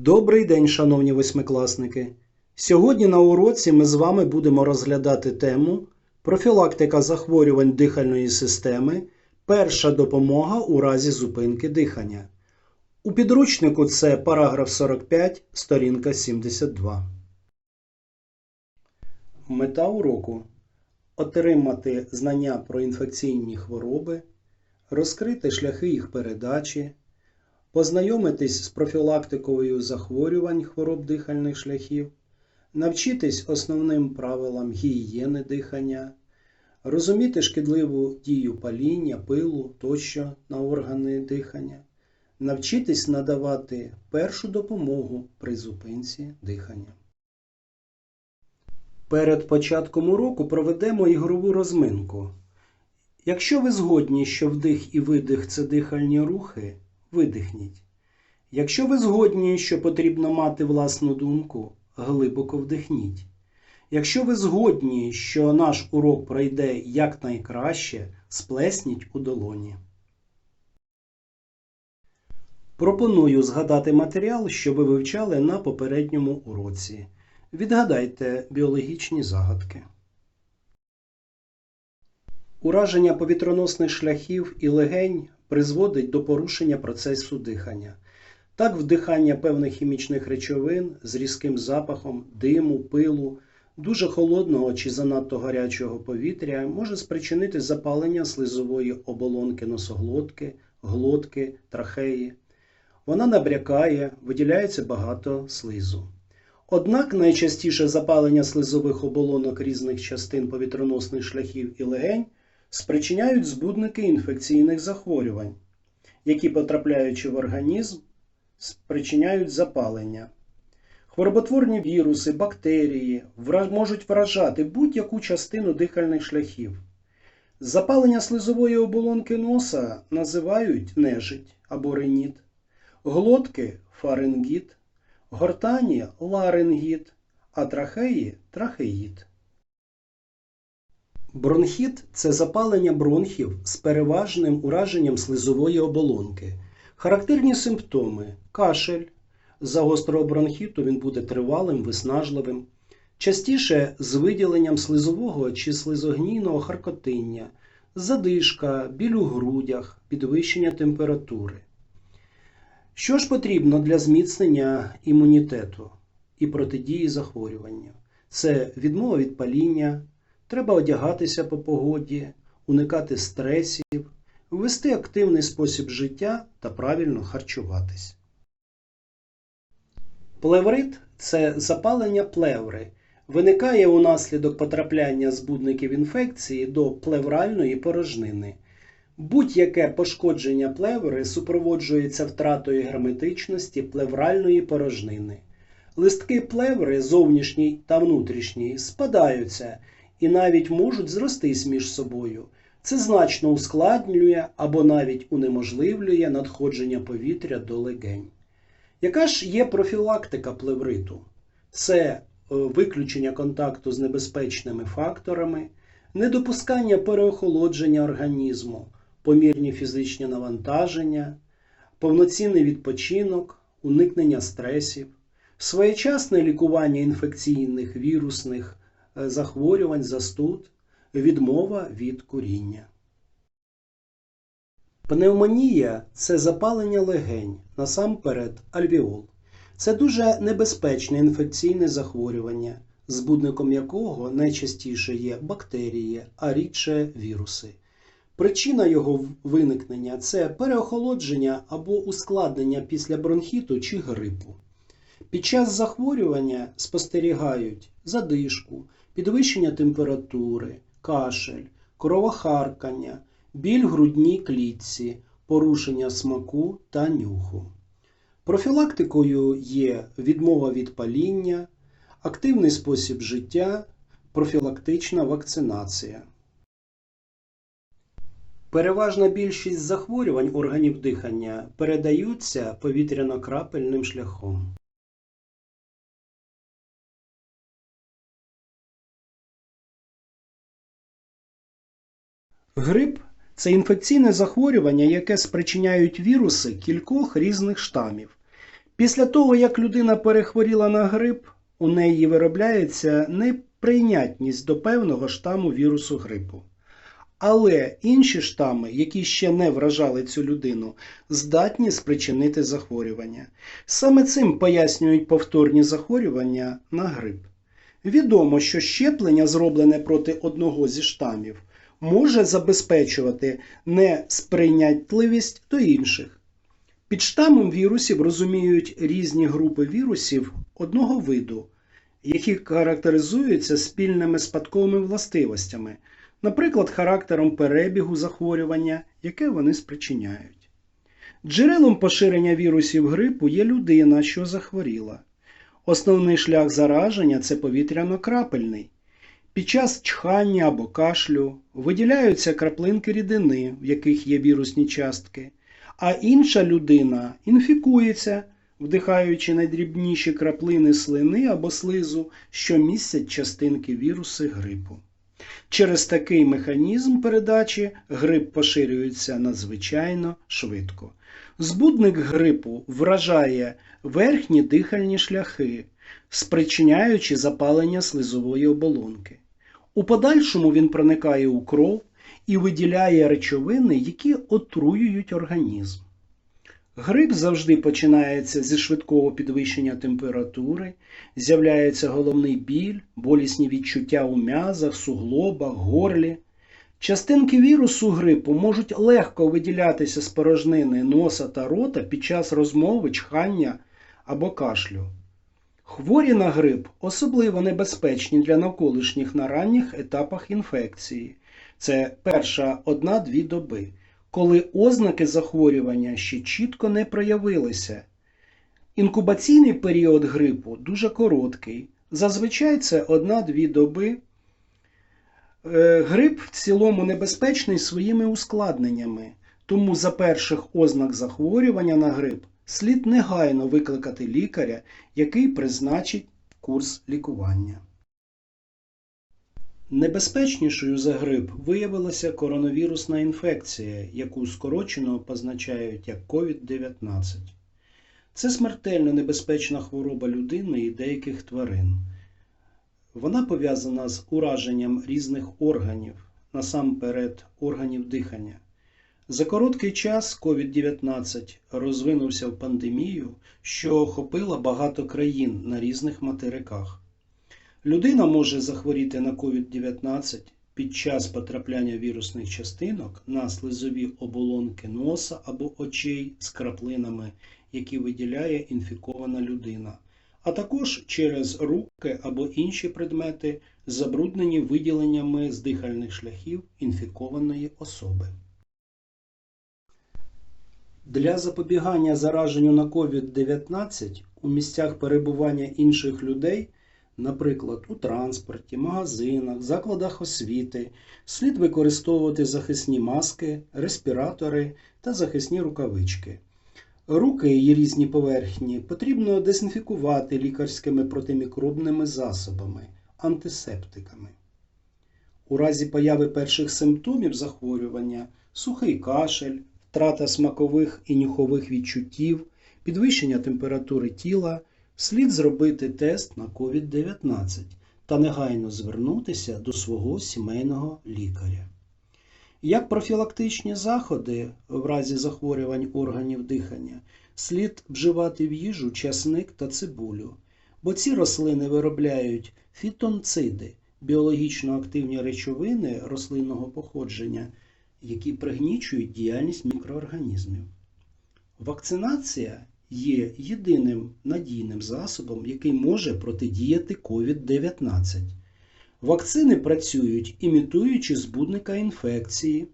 Добрий день, шановні восьмикласники! Сьогодні на уроці ми з вами будемо розглядати тему профілактика захворювань дихальної системи, перша допомога у разі зупинки дихання. У підручнику це параграф 45, сторінка 72. Мета уроку отримати знання про інфекційні хвороби, розкрити шляхи їх передачі, познайомитись з профілактикою захворювань хвороб дихальних шляхів, навчитись основним правилам гігієни дихання, розуміти шкідливу дію паління, пилу тощо на органи дихання, навчитись надавати першу допомогу при зупинці дихання. Перед початком уроку проведемо ігрову розминку. Якщо ви згодні, що вдих і видих це дихальні рухи, видихніть. Якщо ви згодні, що потрібно мати власну думку, глибоко вдихніть. Якщо ви згодні, що наш урок пройде якнайкраще, сплесніть у долоні. Пропоную згадати матеріал, що ви вивчали на попередньому уроці. Відгадайте біологічні загадки. Ураження повітроносних шляхів і легень призводить до порушення процесу дихання. Так, вдихання певних хімічних речовин з різким запахом, диму, пилу, дуже холодного чи занадто гарячого повітря може спричинити запалення слизової оболонки носоглотки, глотки, трахеї. Вона набрякає, виділяється багато слизу. Однак найчастіше запалення слизових оболонок різних частин повітроносних шляхів і легень спричиняють збудники інфекційних захворювань, які, потрапляючи в організм, спричиняють запалення. Хвороботворні віруси, бактерії можуть вражати будь-яку частину дихальних шляхів. Запалення слизової оболонки носа називають нежить або реніт, глотки фарингіт, гортані ларингіт, а трахеї трахеїд. Бронхіт це запалення бронхів з переважним ураженням слизової оболонки. Характерні симптоми кашель. За гострого бронхіту він буде тривалим, виснажливим, частіше з виділенням слизового чи слизогнійного харкотиння, задишка, біль у грудях, підвищення температури. Що ж потрібно для зміцнення імунітету і протидії захворюванню? Це відмова від паління, треба одягатися по погоді, уникати стресів, вести активний спосіб життя та правильно харчуватись. Плеврит це запалення плеври. Виникає унаслідок потрапляння збудників інфекції до плевральної порожнини. Будь-яке пошкодження плеври супроводжується втратою герметичності плевральної порожнини. Листки плеври, зовнішній та внутрішній, спадаються і навіть можуть зростись між собою. Це значно ускладнює або навіть унеможливлює надходження повітря до легень. Яка ж є профілактика плевриту? Це е, виключення контакту з небезпечними факторами, недопускання переохолодження організму, помірні фізичні навантаження, повноцінний відпочинок, уникнення стресів, своєчасне лікування інфекційних вірусних захворювань, застуд, відмова від куріння. Пневмонія це запалення легень, насамперед альвіол. Це дуже небезпечне інфекційне захворювання, збудником якого найчастіше є бактерії, а рідше віруси. Причина його виникнення це переохолодження або ускладнення після бронхіту чи грипу. Під час захворювання спостерігають задишку, підвищення температури, кашель, кровохаркання, біль в грудній клітці, порушення смаку та нюху. Профілактикою є відмова від паління, активний спосіб життя, профілактична вакцинація. Переважна більшість захворювань органів дихання передаються повітряно-крапельним шляхом. Грип це інфекційне захворювання, яке спричиняють віруси кількох різних штамів. Після того, як людина перехворіла на грип, у неї виробляється неприйнятність до певного штаму вірусу грипу. Але інші штами, які ще не вражали цю людину, здатні спричинити захворювання. Саме цим пояснюють повторні захворювання на грип. Відомо, що щеплення, зроблене проти одного зі штамів, може забезпечувати несприйнятливість до інших. Під штамом вірусів розуміють різні групи вірусів одного виду, які характеризуються спільними спадковими властивостями, наприклад, характером перебігу захворювання, яке вони спричиняють. Джерелом поширення вірусів грипу є людина, що захворіла. Основний шлях зараження це повітряно-крапельний. Під час чхання або кашлю виділяються краплинки рідини, в яких є вірусні частки, а інша людина інфікується, вдихаючи найдрібніші краплини слини або слизу, що містять частинки віруси грипу. Через такий механізм передачі грип поширюється надзвичайно швидко. Збудник грипу вражає верхні дихальні шляхи, спричиняючи запалення слизової оболонки. У подальшому він проникає у кров і виділяє речовини, які отруюють організм. Грип завжди починається зі швидкого підвищення температури, з'являється головний біль, болісні відчуття у м'язах, суглобах, горлі. Частинки вірусу грипу можуть легко виділятися з порожнини носа та рота під час розмови, чхання або кашлю. Хворі на грип особливо небезпечні для навколишніх на ранніх етапах інфекції. Це перша одна-дві доби, коли ознаки захворювання ще чітко не проявилися. Інкубаційний період грипу дуже короткий. Зазвичай це одна-дві доби. Е, Грип в цілому небезпечний своїми ускладненнями, тому за перших ознак захворювання на грип слід негайно викликати лікаря, який призначить курс лікування. Небезпечнішою за грип виявилася коронавірусна інфекція, яку скорочено позначають як COVID-19. Це смертельно небезпечна хвороба людини і деяких тварин. Вона пов'язана з ураженням різних органів, насамперед органів дихання. За короткий час COVID-19 розвинувся в пандемію, що охопила багато країн на різних материках. Людина може захворіти на COVID-19 під час потрапляння вірусних частинок на слизові оболонки носа або очей з краплинами, які виділяє інфікована людина, а також через руки або інші предмети, забруднені виділеннями з дихальних шляхів інфікованої особи. Для запобігання зараженню на COVID-19 у місцях перебування інших людей, наприклад, у транспорті, магазинах, закладах освіти, слід використовувати захисні маски, респіратори та захисні рукавички. Руки і різні поверхні потрібно дезінфікувати лікарськими протимікробними засобами, антисептиками. У разі появи перших симптомів захворювання сухий кашель, втрата смакових і нюхових відчуттів, підвищення температури тіла, слід зробити тест на COVID-19 та негайно звернутися до свого сімейного лікаря. Як профілактичні заходи в разі захворювань органів дихання, слід вживати в їжу часник та цибулю, бо ці рослини виробляють фітонциди, біологічно активні речовини рослинного походження, які пригнічують діяльність мікроорганізмів. Вакцинація є єдиним надійним засобом, який може протидіяти COVID-19. Вакцини працюють, імітуючи збудника інфекції,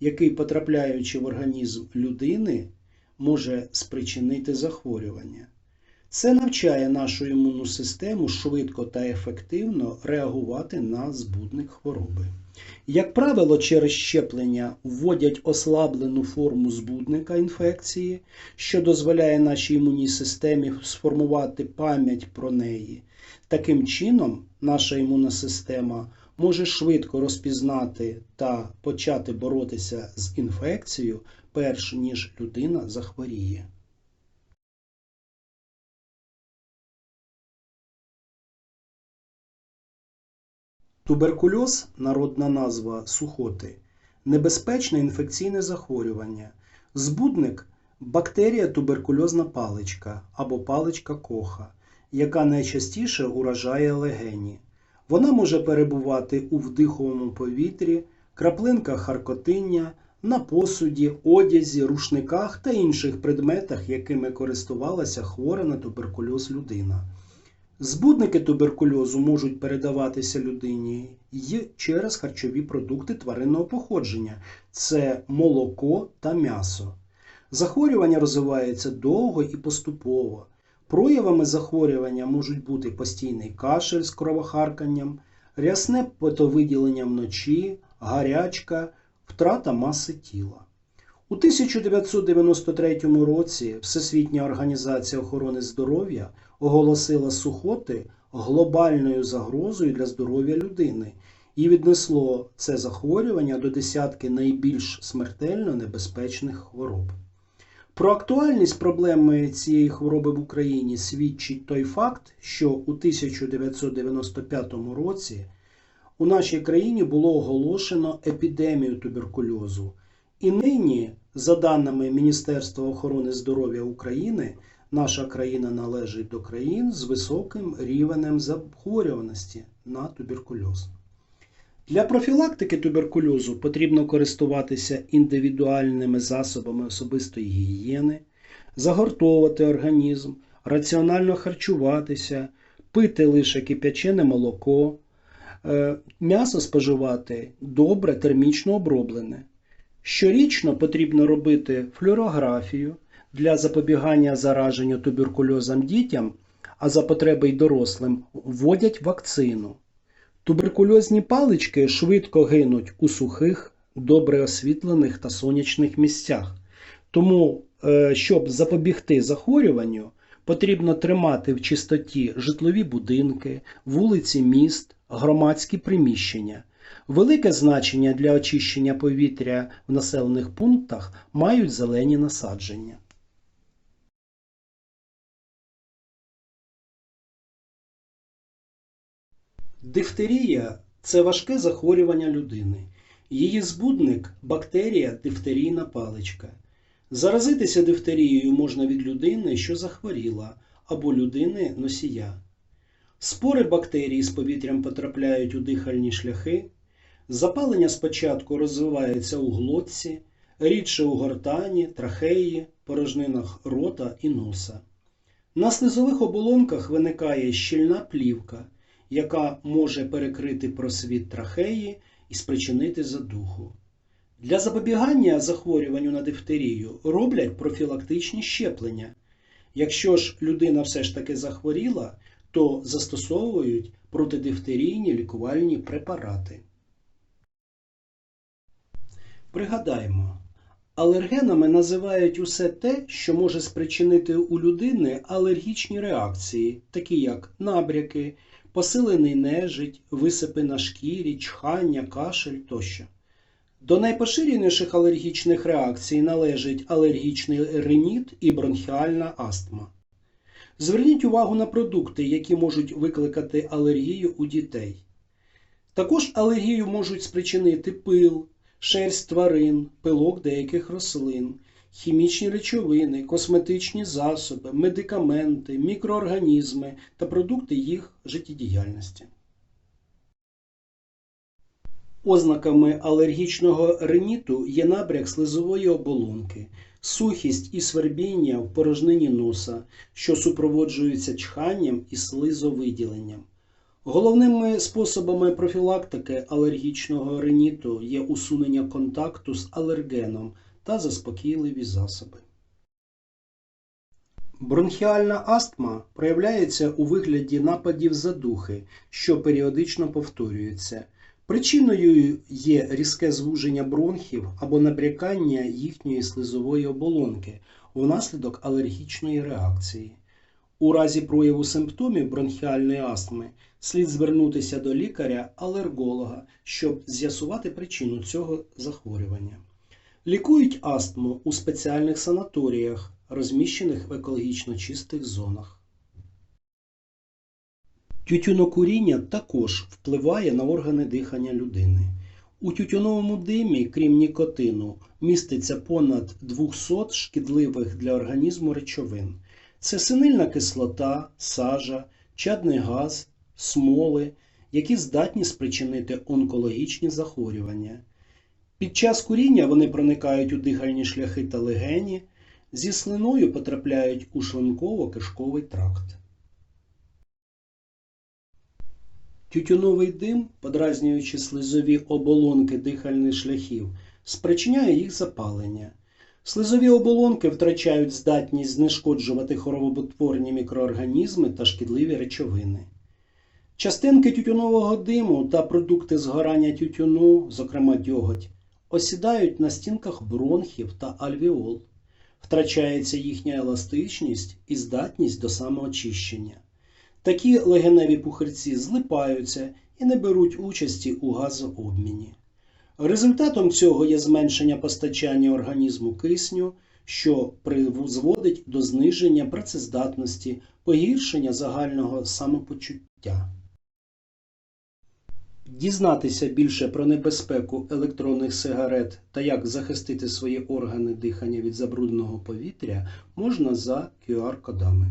який, потрапляючи в організм людини, може спричинити захворювання. Це навчає нашу імунну систему швидко та ефективно реагувати на збудник хвороби. Як правило, через щеплення вводять ослаблену форму збудника інфекції, що дозволяє нашій імунній системі сформувати пам'ять про неї. Таким чином, наша імунна система може швидко розпізнати та почати боротися з інфекцією, перш ніж людина захворіє. Туберкульоз, народна назва сухоти, небезпечне інфекційне захворювання. Збудник бактерія туберкульозна паличка або паличка коха, яка найчастіше уражає легені. Вона може перебувати у вдиховому повітрі, краплинках харкотиння, на посуді, одязі, рушниках та інших предметах, якими користувалася хвора на туберкульоз людина. Збудники туберкульозу можуть передаватися людині й через харчові продукти тваринного походження це молоко та м'ясо. Захворювання розвивається довго і поступово. Проявами захворювання можуть бути постійний кашель з кровохарканням, рясне потовиділення вночі, гарячка, втрата маси тіла. У 1993 році Всесвітня організація охорони здоров'я оголосила сухоти глобальною загрозою для здоров'я людини і віднесло це захворювання до десятки найбільш смертельно небезпечних хвороб. Про актуальність проблеми цієї хвороби в Україні свідчить той факт, що у 1995 році у нашій країні було оголошено епідемію туберкульозу. І нині, за даними Міністерства охорони здоров'я України, наша країна належить до країн з високим рівнем захворюваності на туберкульоз. Для профілактики туберкульозу потрібно користуватися індивідуальними засобами особистої гігієни, загортовувати організм, раціонально харчуватися, пити лише кип'ячене молоко, е, м'ясо споживати добре термічно оброблене. Щорічно потрібно робити флюорографію для запобігання зараженню туберкульозом дітям, а за потреби й дорослим вводять вакцину. Туберкульозні палички швидко гинуть у сухих, добре освітлених та сонячних місцях. Тому, е, щоб запобігти захворюванню, потрібно тримати в чистоті житлові будинки, вулиці міст, громадські приміщення. Велике значення для очищення повітря в населених пунктах мають зелені насадження. Дифтерія це важке захворювання людини. Її збудник бактерія дифтерійна паличка. Заразитися дифтерією можна від людини, що захворіла, або людини носія. Спори бактерій з повітрям потрапляють у дихальні шляхи. Запалення спочатку розвивається у глотці, рідше у гортані, трахеї, порожнинах рота і носа. На слизових оболонках виникає щільна плівка, яка може перекрити просвіт трахеї і спричинити задуху. Для запобігання захворюванню на дифтерію роблять профілактичні щеплення. Якщо ж людина все ж таки захворіла, то застосовують протидифтерійні лікувальні препарати. Пригадаємо, алергенами називають усе те, що може спричинити у людини алергічні реакції, такі як набряки, посилений нежить, висипи на шкірі, чхання, кашель тощо. До найпоширеніших алергічних реакцій належить алергічний риніт і бронхіальна астма. Зверніть увагу на продукти, які можуть викликати алергію у дітей. Також алергію можуть спричинити пил, шерсть тварин, пилок деяких рослин, хімічні речовини, косметичні засоби, медикаменти, мікроорганізми та продукти їх життєдіяльності. Ознаками алергічного риніту є набряк слизової оболонки, сухість і свербіння в порожнині носа, що супроводжуються чханням і слизовиділенням. Головними способами профілактики алергічного риніту є усунення контакту з алергеном та заспокійливі засоби. Бронхіальна астма проявляється у вигляді нападів задухи, що періодично повторюються. Причиною є різке звуження бронхів або набрякання їхньої слизової оболонки внаслідок алергічної реакції. У разі прояву симптомів бронхіальної астми слід звернутися до лікаря-алерголога, щоб з'ясувати причину цього захворювання. Лікують астму у спеціальних санаторіях, розміщених в екологічно чистих зонах. Тютюнокуріння також впливає на органи дихання людини. У тютюновому димі, крім нікотину, міститься понад 200 шкідливих для організму речовин. Це синильна кислота, сажа, чадний газ, смоли, які здатні спричинити онкологічні захворювання. Під час куріння вони проникають у дихальні шляхи та легені, зі слиною потрапляють у шлунково-кишковий тракт. Тютюновий дим, подразнюючи слизові оболонки дихальних шляхів, спричиняє їх запалення. Слизові оболонки втрачають здатність знешкоджувати хвороботворні мікроорганізми та шкідливі речовини. Частинки тютюнового диму та продукти згорання тютюну, зокрема дьоготь, осідають на стінках бронхів та альвеол. Втрачається їхня еластичність і здатність до самоочищення. Такі легеневі пухирці злипаються і не беруть участі у газообміні. Результатом цього є зменшення постачання організму кисню, що призводить до зниження працездатності, погіршення загального самопочуття. Дізнатися більше про небезпеку електронних сигарет та як захистити свої органи дихання від забрудненого повітря можна за QR-кодами.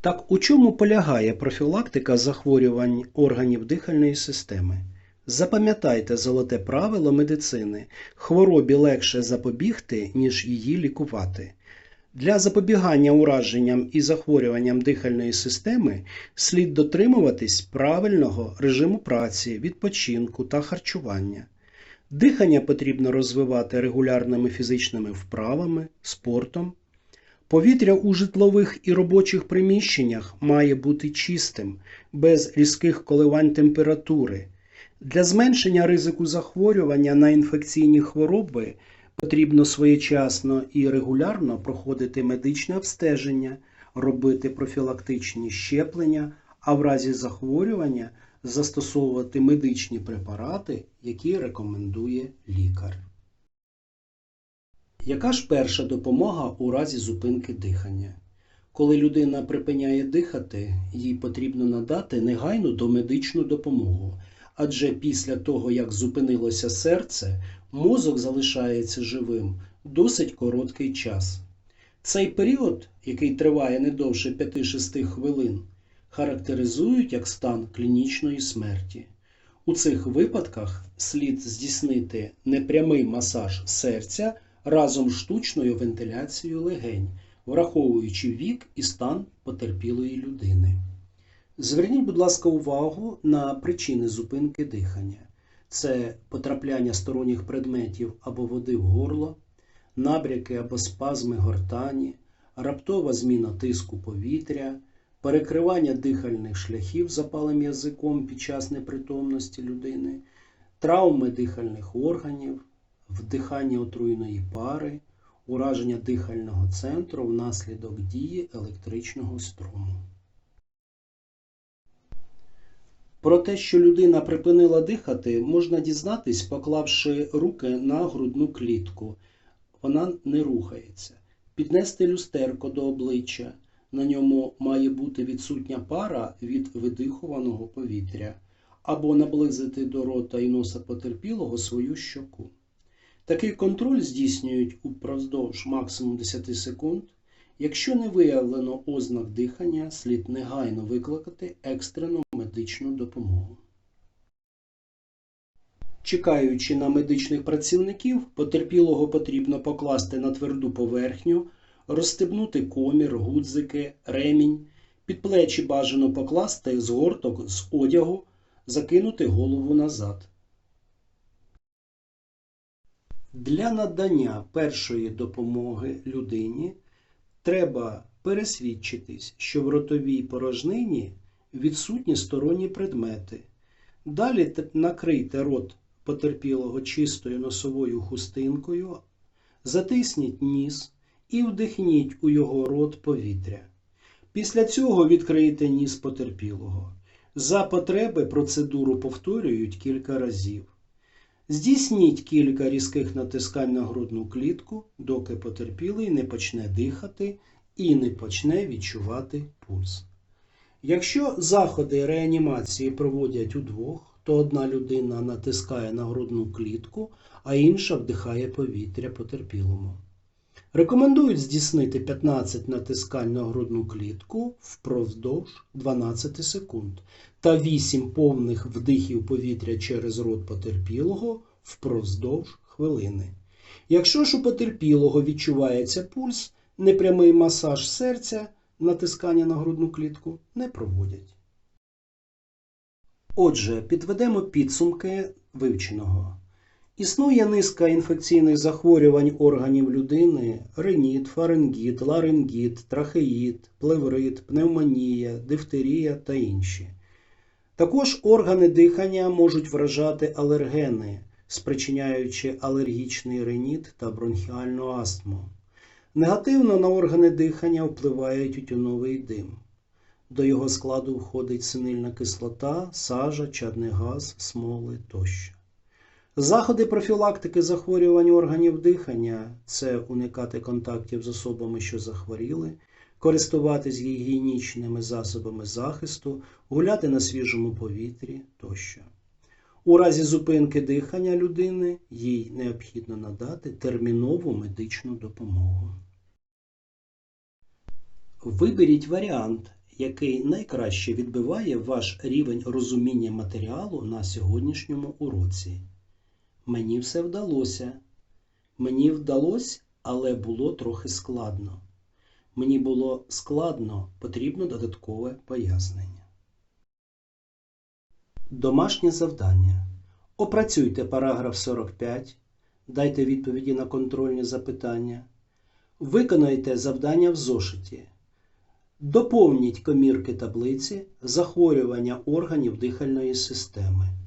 Так у чому полягає профілактика захворювань органів дихальної системи? Запам'ятайте золоте правило медицини: хворобі легше запобігти, ніж її лікувати. Для запобігання ураженням і захворюванням дихальної системи слід дотримуватись правильного режиму праці, відпочинку та харчування. Дихання потрібно розвивати регулярними фізичними вправами, спортом. Повітря у житлових і робочих приміщеннях має бути чистим, без різких коливань температури. Для зменшення ризику захворювання на інфекційні хвороби потрібно своєчасно і регулярно проходити медичне обстеження, робити профілактичні щеплення, а в разі захворювання застосовувати медичні препарати, які рекомендує лікар. Яка ж перша допомога у разі зупинки дихання? Коли людина припиняє дихати, їй потрібно надати негайну домедичну допомогу, адже після того, як зупинилося серце, мозок залишається живим досить короткий час. Цей період, який триває не довше 5-6 хвилин, характеризують як стан клінічної смерті. У цих випадках слід здійснити непрямий масаж серця разом з штучною вентиляцією легень, враховуючи вік і стан потерпілої людини. Зверніть, будь ласка, увагу на причини зупинки дихання: це потрапляння сторонніх предметів або води в горло, набряки або спазми гортані, раптова зміна тиску повітря, перекривання дихальних шляхів запалим язиком під час непритомності людини, травми дихальних органів, вдихання отруйної пари, ураження дихального центру внаслідок дії електричного струму. Про те, що людина припинила дихати, можна дізнатись, поклавши руки на грудну клітку. Вона не рухається. Піднести люстерко до обличчя. На ньому має бути відсутня пара від видихуваного повітря, або наблизити до рота і носа потерпілого свою щоку. Такий контроль здійснюють упродовж максимум 10 секунд. Якщо не виявлено ознак дихання, слід негайно викликати екстрену медичну допомогу. Чекаючи на медичних працівників, потерпілого потрібно покласти на тверду поверхню, розстебнути комір, гудзики, ремінь, під плечі бажано покласти згорток з одягу, закинути голову назад. Для надання першої допомоги людині треба пересвідчитись, що в ротовій порожнині відсутні сторонні предмети. Далі накрийте рот потерпілого чистою носовою хустинкою, затисніть ніс і вдихніть у його рот повітря. Після цього відкрийте ніс потерпілого. За потреби процедуру повторюють кілька разів. Здійсніть кілька різких натискань на грудну клітку, доки потерпілий не почне дихати і не почне відчувати пульс. Якщо заходи реанімації проводять удвох, то одна людина натискає на грудну клітку, а інша вдихає повітря потерпілому. Рекомендують здійснити 15 натискань на грудну клітку впродовж 12 секунд та 8 повних вдихів повітря через рот потерпілого впродовж хвилини. Якщо ж у потерпілого відчувається пульс, непрямий масаж серця, натискання на грудну клітку не проводять. Отже, підведемо підсумки вивченого. Існує низка інфекційних захворювань органів людини: реніт, фарингіт, ларингіт, трахеїд, плеврит, пневмонія, дифтерія та інші. Також органи дихання можуть вражати алергени, спричиняючи алергічний реніт та бронхіальну астму. Негативно на органи дихання впливає тютюновий дим. До його складу входить синильна кислота, сажа, чадний газ, смоли тощо. Заходи профілактики захворювань органів дихання це уникати контактів з особами, що захворіли, користуватись гігієнічними засобами захисту, гуляти на свіжому повітрі тощо. У разі зупинки дихання людини їй необхідно надати термінову медичну допомогу. Виберіть варіант, який найкраще відбиває ваш рівень розуміння матеріалу на сьогоднішньому уроці. Мені все вдалося. Мені вдалося, але було трохи складно. Мені було складно, потрібно додаткове пояснення. Домашнє завдання. Опрацюйте параграф 45. Дайте відповіді на контрольні запитання. Виконайте завдання в зошиті. Доповніть комірки таблиці захворювання органів дихальної системи.